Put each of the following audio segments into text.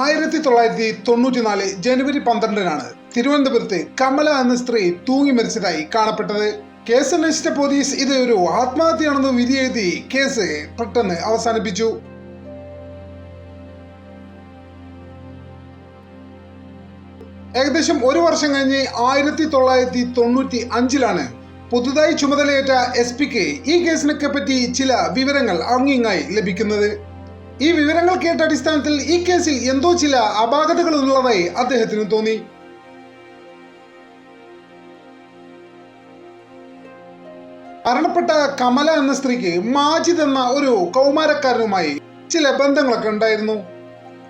ആയിരത്തി തൊള്ളായിരത്തി തൊണ്ണൂറ്റിനാല് ജനുവരി പന്ത്രണ്ടിനാണ് തിരുവനന്തപുരത്ത് കമല എന്ന സ്ത്രീ തൂങ്ങി മരിച്ചതായി കാണപ്പെട്ടത്. കേസ് അന്വേഷിച്ച പോലീസ് ഇത് ഒരു ആത്മഹത്യയാണെന്ന് വിധിയെഴുതി കേസ് പെട്ടെന്ന് അവസാനിപ്പിച്ചു. ഏകദേശം ഒരു വർഷം കഴിഞ്ഞ് ആയിരത്തി തൊള്ളായിരത്തി തൊണ്ണൂറ്റി അഞ്ചിലാണ് പുതുതായി ചുമതലയേറ്റ എസ് പിക്ക് ഈ കേസിനൊക്കെ പറ്റി ചില വിവരങ്ങൾ അങ്ങിങ്ങായി ലഭിക്കുന്നത്. ഈ വിവരങ്ങൾ കേട്ട അടിസ്ഥാനത്തിൽ ഈ കേസിൽ എന്തോ ചില അപാകതകൾ ഉള്ളതായി അദ്ദേഹത്തിന് തോന്നി. മരണപ്പെട്ട കമല എന്ന സ്ത്രീക്ക് മാജിദ് എന്ന ഒരു കൗമാരക്കാരനുമായി ചില ബന്ധങ്ങളൊക്കെ ഉണ്ടായിരുന്നു.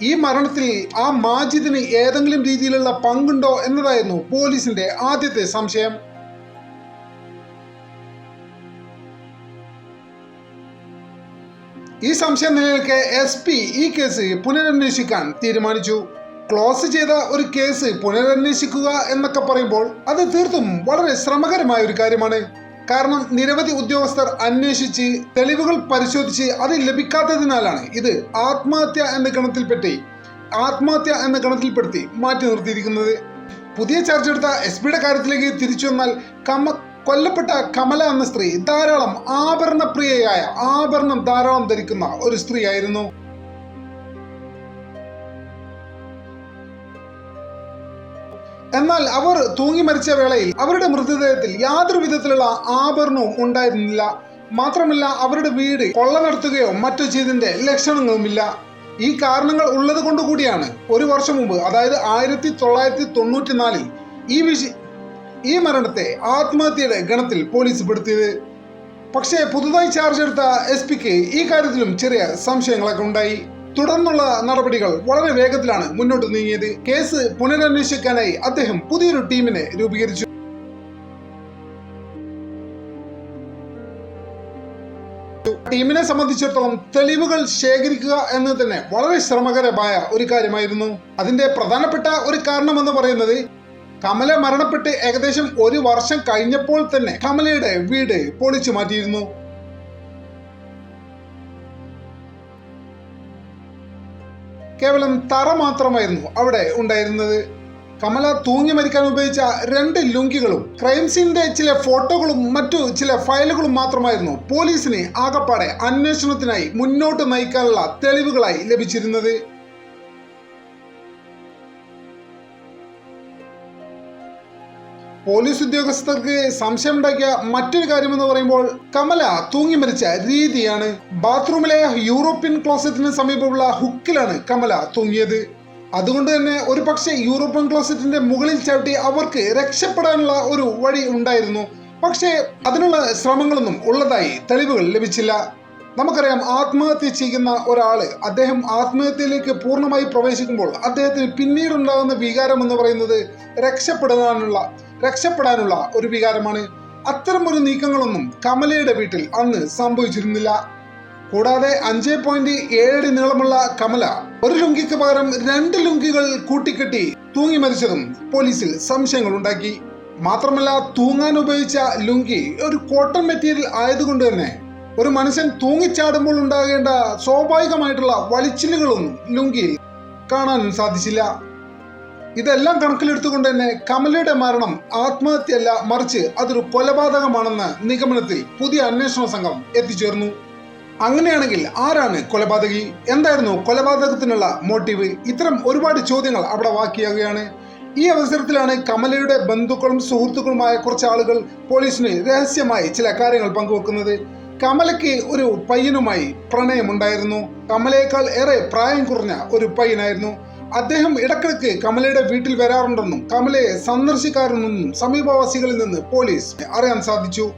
ഈ മരണത്തിൽ ആ മാജിദിന് ഏതെങ്കിലും രീതിയിലുള്ള പങ്കുണ്ടോ എന്നതായിരുന്നു പോലീസിന്റെ ആദ്യത്തെ സംശയം. ഈ സംശയം നിലനിൽക്കെ എസ് പി ഈ കേസ് പുനരന്വേഷിക്കാൻ തീരുമാനിച്ചു. ക്ലോസ് ചെയ്ത ഒരു കേസ് പുനരന്വേഷിക്കുക എന്നൊക്കെ പറയുമ്പോൾ അത് തീർത്തും വളരെ ശ്രമകരമായ ഒരു കാര്യമാണ്. കാരണം നിരവധി ഉദ്യോഗസ്ഥർ അന്വേഷിച്ച് തെളിവുകൾ പരിശോധിച്ച് അത് ലഭിക്കാത്തതിനാലാണ് ഇത് ആത്മഹത്യ എന്ന ഗണത്തിൽപ്പെട്ടി ആത്മഹത്യ എന്ന ഗണത്തിൽപ്പെടുത്തി മാറ്റി നിർത്തിയിരിക്കുന്നത്. പുതിയ ചർച്ച എടുത്ത എസ് പിയുടെ കാര്യത്തിലേക്ക് തിരിച്ചു വന്നാൽ കമ കൊല്ലപ്പെട്ട കമല എന്ന സ്ത്രീ ധാരാളം ആഭരണപ്രിയയായ ആഭരണം ധാരാളം ധരിക്കുന്ന ഒരു സ്ത്രീ ആയിരുന്നു എന്നാൽ അവർ തൂങ്ങി മരിച്ച വേളയിൽ അവരുടെ മൃതദേഹത്തിൽ യാതൊരു വിധത്തിലുള്ള ആഭരണവും ഉണ്ടായിരുന്നില്ല. മാത്രമല്ല അവരുടെ വീട് കൊള്ള നടത്തുകയോ മറ്റു ചെയ്തിന്റെ ലക്ഷണങ്ങളുമില്ല. ഈ കാരണങ്ങൾ ഉള്ളത് കൊണ്ടുകൂടിയാണ് ഒരു വർഷം മുമ്പ് അതായത് ആയിരത്തി തൊള്ളായിരത്തി തൊണ്ണൂറ്റിനാലിൽ ഈ വിഷ ഈ മരണത്തെ ആത്മഹത്യയുടെ ഗണത്തിൽ പോലീസ് പെടുത്തിയത്. പക്ഷേ പുതുതായി ചാർജ് എടുത്ത എസ് പിക്ക് ഈ കാര്യത്തിലും ചെറിയ സംശയങ്ങളൊക്കെ ഉണ്ടായി. തുടർന്നുള്ള നടപടികൾ വളരെ വേഗത്തിലാണ് മുന്നോട്ട് നീങ്ങിയത്. കേസ് പുനരന്വേഷിക്കാനായി അദ്ദേഹം പുതിയൊരു ടീമിനെ രൂപീകരിച്ചു. ടീമിനെ സംബന്ധിച്ചിടത്തോളം തെളിവുകൾ ശേഖരിക്കുക എന്നത് തന്നെ വളരെ ശ്രമകരമായ ഒരു കാര്യമായിരുന്നു. അതിന്റെ പ്രധാനപ്പെട്ട ഒരു കാരണമെന്ന് പറയുന്നത് കമല മരണപ്പെട്ട് ഏകദേശം ഒരു വർഷം കഴിഞ്ഞപ്പോൾ തന്നെ കമലയുടെ വീട് പൊളിച്ചു മാറ്റിയിരുന്നു. കേവലം തറ മാത്രമായിരുന്നു അവിടെ ഉണ്ടായിരുന്നത്. കമല തൂങ്ങി മരിക്കാൻ ഉപയോഗിച്ച രണ്ട് ലുങ്കികളും ക്രൈം സീനിന്റെ ചില ഫോട്ടോകളും മറ്റു ചില ഫയലുകളും മാത്രമായിരുന്നു പോലീസിന് ആകപ്പാടെ അന്വേഷണത്തിനായി മുന്നോട്ട് നയിക്കാനുള്ള തെളിവുകളായി ലഭിച്ചിരുന്നത്. പോലീസ് ഉദ്യോഗസ്ഥർക്ക് സംശയമുണ്ടാക്കിയ മറ്റൊരു കാര്യം എന്ന് പറയുമ്പോൾ കമല തൂങ്ങി മരിച്ച രീതിയാണ്. ബാത്റൂമിലെ യൂറോപ്യൻ ക്ലോസറ്റിന് സമീപമുള്ള ഹുക്കിലാണ് കമല തൂങ്ങിയത്. അതുകൊണ്ട് തന്നെ ഒരു പക്ഷേ യൂറോപ്യൻ ക്ലോസറ്റിന്റെ മുകളിൽ ചവിട്ടി അവർക്ക് രക്ഷപ്പെടാനുള്ള ഒരു വഴി ഉണ്ടായിരുന്നു. പക്ഷേ അതിനുള്ള ശ്രമങ്ങളൊന്നും ഉള്ളതായി തെളിവുകൾ ലഭിച്ചില്ല. നമുക്കറിയാം ആത്മഹത്യ ചെയ്യുന്ന ഒരാൾ അദ്ദേഹം ആത്മഹത്യയിലേക്ക് പൂർണമായി പ്രവേശിക്കുമ്പോൾ അദ്ദേഹത്തിന് പിന്നീടുണ്ടാകുന്ന വികാരം എന്ന് പറയുന്നത് രക്ഷപ്പെടാനുള്ള രക്ഷപ്പെടാനുള്ള ഒരു വികാരമാണ്. അത്തരം ഒരു നീക്കങ്ങളൊന്നും കമലയുടെ വീട്ടിൽ അന്ന് സംഭവിച്ചിരുന്നില്ല. കൂടാതെ അഞ്ച് പോയിന്റ് ഏഴ് നീളമുള്ള കമല ഒരു ലുങ്കിക്ക് പകരം രണ്ട് ലുങ്കികൾ കൂട്ടിക്കെട്ടി തൂങ്ങി മരിച്ചതും പോലീസിൽ സംശയങ്ങൾ ഉണ്ടാക്കി മാത്രമല്ല തൂങ്ങാൻ ഉപയോഗിച്ച ലുങ്കി ഒരു കോട്ടൺ മെറ്റീരിയൽ ആയതുകൊണ്ട് തന്നെ ഒരു മനുഷ്യൻ തൂങ്ങിച്ചാടുമ്പോൾ ഉണ്ടാകേണ്ട സ്വാഭാവികമായിട്ടുള്ള വലിച്ചിലുകളൊന്നും ലുങ്കിയിൽ കാണാനും സാധിച്ചില്ല. ഇതെല്ലാം കണക്കിലെടുത്തുകൊണ്ട് തന്നെ കമലയുടെ മരണം ആത്മഹത്യയല്ല മറിച്ച് അതൊരു കൊലപാതകമാണെന്ന നിഗമനത്തിൽ പുതിയ അന്വേഷണ സംഘം എത്തിച്ചേർന്നു. അങ്ങനെയാണെങ്കിൽ ആരാണ് കൊലപാതകി? എന്തായിരുന്നു കൊലപാതകത്തിനുള്ള മോട്ടീവ്? ഇത്തരം ഒരുപാട് ചോദ്യങ്ങൾ അവിടെ വാക്കിയാകുകയാണ്. ഈ അവസരത്തിലാണ് കമലയുടെ ബന്ധുക്കളും സുഹൃത്തുക്കളുമായ കുറച്ച് ആളുകൾ പോലീസിന് രഹസ്യമായി ചില കാര്യങ്ങൾ പങ്കുവെക്കുന്നത്. കമലയ്ക്ക് ഒരു പയ്യനുമായി പ്രണയമുണ്ടായിരുന്നു. കമലയേക്കാൾ ഏറെ പ്രായം കുറഞ്ഞ ഒരു പയ്യനായിരുന്നു. അദ്ദേഹം ഇടക്കിടക്ക് കമലയുടെ വീട്ടിൽ വരാറുണ്ടെന്നും കമലയെ സന്ദർശിക്കാറുണ്ടെന്നും സമീപവാസികളിൽ നിന്ന് പോലീസ് അറിയാൻ സാധിച്ചു.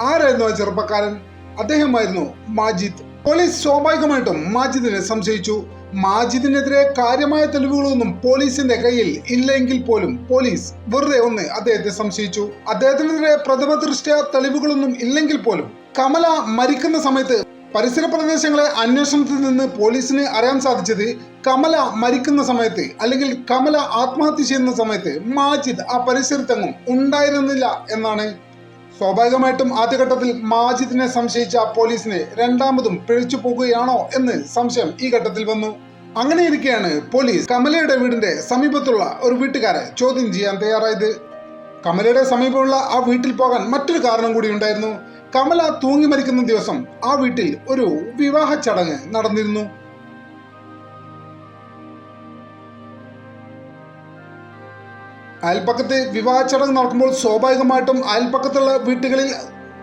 ആരായിരുന്നു ആ ചെറുപ്പക്കാരൻ? അദ്ദേഹമായിരുന്നു മാജിദ്. പോലീസ് സ്വാഭാവികമായിട്ടും മാജിദിനെ സംശയിച്ചു. മാജിദിനെതിരെ കാര്യമായ തെളിവുകളൊന്നും പോലീസിന്റെ കയ്യിൽ ഇല്ലെങ്കിൽ പോലും പോലീസ് വെറുതെ ഒന്ന് അദ്ദേഹത്തെ സംശയിച്ചു. അദ്ദേഹത്തിനെതിരെ പ്രഥമ ദൃഷ്ട്യ തെളിവുകളൊന്നും ഇല്ലെങ്കിൽ പോലും കമല മരിക്കുന്ന സമയത്ത് പരിസര പ്രദേശങ്ങളെ അന്വേഷണത്തിൽ നിന്ന് പോലീസിന് അറിയാൻ സാധിച്ചത് കമല മരിക്കുന്ന സമയത്ത് അല്ലെങ്കിൽ കമല ആത്മഹത്യ ചെയ്യുന്ന സമയത്ത് മാജിദ് ആ പരിസരത്തെങ്ങും ഉണ്ടായിരുന്നില്ല എന്നാണ്. സ്വാഭാവികമായിട്ടും ആദ്യഘട്ടത്തിൽ മാജിദിനെ സംശയിച്ച പോലീസിനെ രണ്ടാമതും പിഴച്ചു പോകുകയാണോ എന്ന് സംശയം ഈ ഘട്ടത്തിൽ വന്നു. അങ്ങനെ ഇരിക്കെയാണ് പോലീസ് കമലയുടെ വീടിന്റെ സമീപത്തുള്ള ഒരു വീട്ടുകാരെ ചോദ്യം ചെയ്യാൻ തയ്യാറായത്. കമലയുടെ സമീപമുള്ള ആ വീട്ടിൽ പോകാൻ മറ്റൊരു കാരണം കൂടി ഉണ്ടായിരുന്നു. കമല തൂങ്ങി മരിക്കുന്ന ദിവസം ആ വീട്ടിൽ ഒരു വിവാഹ ചടങ്ങ് നടന്നിരുന്നു. അയൽപ്പക്കത്ത് വിവാഹ ചടങ്ങ് നടക്കുമ്പോൾ സ്വാഭാവികമായിട്ടും അയൽപ്പക്കത്തുള്ള വീട്ടുകളിൽ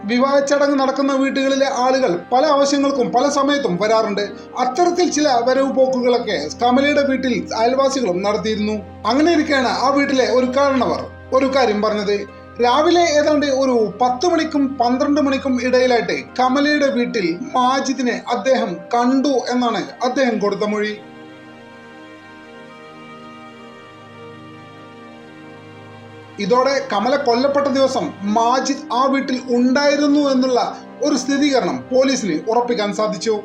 വിവാഹ ചടങ്ങ് നടക്കുന്ന വീട്ടുകളിലെ ആളുകൾ പല ആവശ്യങ്ങൾക്കും പല സമയത്തും വരാറുണ്ട്. അത്തരത്തിൽ ചില വരവ് പോക്കുകളൊക്കെ കമലയുടെ വീട്ടിൽ അയൽവാസികളും നടത്തിയിരുന്നു. അങ്ങനെ ഇരിക്കാണ് ആ വീട്ടിലെ ഒരു കാരണവർ ഒരു കാര്യം പറഞ്ഞത്. രാവിലെ ഏതാണ്ട് ഒരു പത്ത് മണിക്കും പന്ത്രണ്ട് മണിക്കും ഇടയിലായിട്ട് കമലയുടെ വീട്ടിൽ മാജിദിനെ അദ്ദേഹം കണ്ടു എന്നാണ് അദ്ദേഹം കൊടുത്ത മൊഴി. ഇതോടെ കമല കൊല്ലപ്പെട്ട ദിവസം മാജിദ് ആ വീട്ടിൽ ഉണ്ടായിരുന്നു എന്നുള്ള ഒരു സ്ഥിരീകരണം പോലീസിന് ഉറപ്പിക്കാൻ സാധിച്ചു.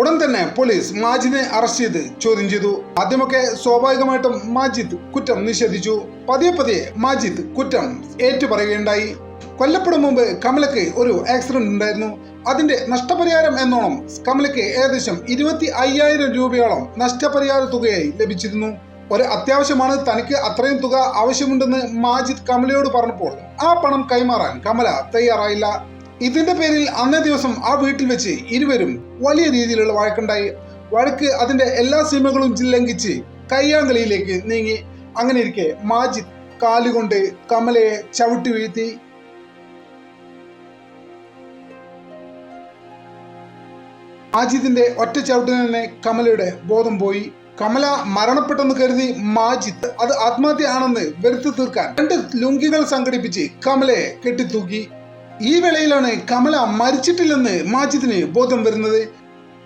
ഉടൻ തന്നെ പോലീസ് മാജിദിനെ അറസ്റ്റ് ചെയ്ത് ചോദ്യം ചെയ്തു. ആദ്യമൊക്കെ സ്വാഭാവികമായിട്ടും മാജിദ് കുറ്റം നിഷേധിച്ചു. പതിയെ പതിയെ മാജിദ് കുറ്റം ഏറ്റുപറയുകയുണ്ടായി. കൊല്ലപ്പെടും മുമ്പ് കമലയ്ക്ക് ഒരു ആക്സിഡന്റ് ഉണ്ടായിരുന്നു. അതിന്റെ നഷ്ടപരിഹാരം എന്നോണം കമലയ്ക്ക് ഏകദേശം ഇരുപത്തി അയ്യായിരം രൂപയോളം നഷ്ടപരിഹാര തുകയായി ലഭിച്ചിരുന്നു. ഒരു അത്യാവശ്യമാണ് തനിക്ക് അത്രയും തുക ആവശ്യമുണ്ടെന്ന് മാജിദ് കമലയോട് പറഞ്ഞപ്പോൾ ആ പണം കൈമാറാൻ കമല തയ്യാറായില്ല. ഇതിന്റെ പേരിൽ അന്നേ ദിവസം ആ വീട്ടിൽ വെച്ച് ഇരുവരും വലിയ രീതിയിലുള്ള വഴക്കുണ്ടായി. വഴക്ക് അതിന്റെ എല്ലാ സീമകളും ലംഘിച്ച് കയ്യാങ്കളിയിലേക്ക് നീങ്ങി. അങ്ങനെ ഇരിക്കെ മാജിദ് കാലുകൊണ്ട് കമലയെ ചവിട്ടി വീഴ്ത്തി. മാജിദിന്റെ ഒറ്റ ചവിട്ടിന് തന്നെ കമലയുടെ ബോധം പോയി. കമല മരണപ്പെട്ടെന്ന് കരുതി മാജിദ് അത് ആത്മഹത്യ ആണെന്ന് വരുത്തി തീർക്കാൻ രണ്ട് ലുങ്കികൾ സംഘടിപ്പിച്ച് കമലയെ കെട്ടിത്തൂക്കി. ഈ വേളയിലാണ് കമല മരിച്ചിട്ടില്ലെന്ന് മാജിദിന് ബോധം വരുന്നത്.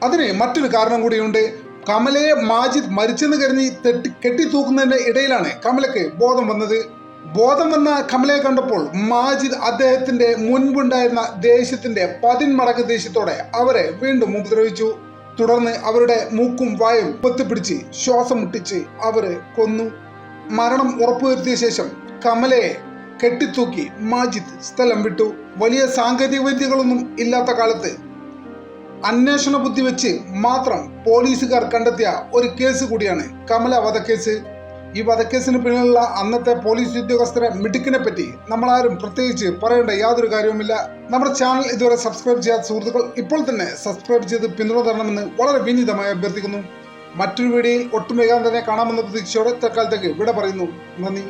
അതിന് മറ്റൊരു കാരണം കൂടിയുണ്ട്. കമലയെ മാജിദ് മരിച്ചെന്ന് കരുതി തെട്ടി കെട്ടിത്തൂക്കുന്നതിന്റെ ഇടയിലാണ് കമലയ്ക്ക് ബോധം വന്നത്. ബോധം വന്ന കമലയെ കണ്ടപ്പോൾ മാജിദ് അദ്ദേഹത്തിന്റെ മുൻപുണ്ടായിരുന്ന ദേഷ്യത്തിന്റെ പതിന്മടങ്ങ് ദേഷ്യത്തോടെ അവരെ വീണ്ടും ഉപദ്രവിച്ചു. തുടർന്ന് അവരുടെ മൂക്കും വായും പൊത്തിപ്പിടിച്ച് ശ്വാസം മുട്ടിച്ച് അവരെ കൊന്നു. മരണം ഉറപ്പുവരുത്തിയ ശേഷം കമലയെ കെട്ടിത്തൂക്കി മാജിദ് സ്ഥലം വിട്ടു. വലിയ സാങ്കേതിക വിദ്യകളൊന്നും ഇല്ലാത്ത കാലത്ത് അന്വേഷണ ബുദ്ധി വെച്ച് മാത്രം പോലീസുകാർ കണ്ടെത്തിയ ഒരു കേസ് കൂടിയാണ് കമല വധക്കേസ്. ഈ വധക്കേസിന് പിന്നിലുള്ള അന്നത്തെ പോലീസ് ഉദ്യോഗസ്ഥരെ മിടുക്കിനെ പറ്റി നമ്മളാരും പ്രത്യേകിച്ച് പറയേണ്ട യാതൊരു കാര്യവുമില്ല. നമ്മുടെ ചാനൽ ഇതുവരെ സബ്സ്ക്രൈബ് ചെയ്യാത്ത സുഹൃത്തുക്കൾ ഇപ്പോൾ തന്നെ സബ്സ്ക്രൈബ് ചെയ്ത് പിന്തുണ തരണമെന്ന് വളരെ വിനീതമായി അഭ്യർത്ഥിക്കുന്നു. മറ്റൊരു വീഡിയോയിൽ ഒട്ടും വേഗം തന്നെ കാണാമെന്ന പ്രതീക്ഷയോടെ തൽക്കാലത്തേക്ക് വിട പറയുന്നു. നന്ദി.